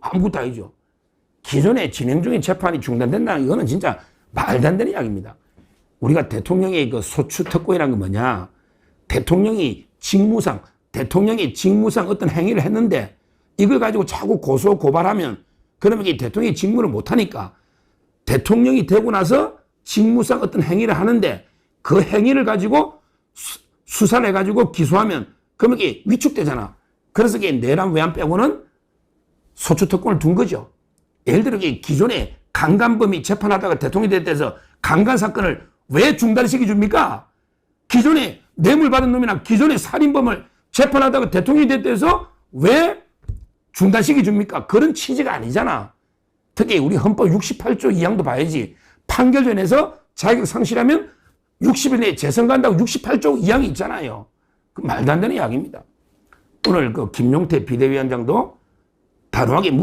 아무것도 아니죠. 기존에 진행 중인 재판이 중단된다는 이거는 진짜 말도 안 되는 이야기입니다. 우리가 대통령의 그 소추 특권이라는 건 뭐냐? 대통령이 직무상, 대통령이 직무상 어떤 행위를 했는데 이걸 가지고 자꾸 고소 고발하면 그러면 이 대통령이 직무를 못하니까 대통령이 되고 나서 직무상 어떤 행위를 하는데 그 행위를 가지고 수, 수사를 해가지고 기소하면 그러면 이게 위축되잖아. 그래서 이게 내란 외환 빼고는 소추 특권을 둔 거죠. 예를 들어 기존에 강간범이 재판하다가 대통령이 됐대서 강간 사건을 왜 중단시켜 줍니까? 기존에 뇌물 받은 놈이나 기존에 살인범을 재판하다가 대통령이 됐대서 왜 중단시켜 줍니까? 그런 취지가 아니잖아. 특히 우리 헌법 68조 2항도 봐야지. 판결 전에서 자격 상실하면 60일 내에 재선 간다고 68조 2항이 있잖아요. 그 말도 안 되는 이야기입니다. 오늘 그 김용태 비대위원장도 단호하게 물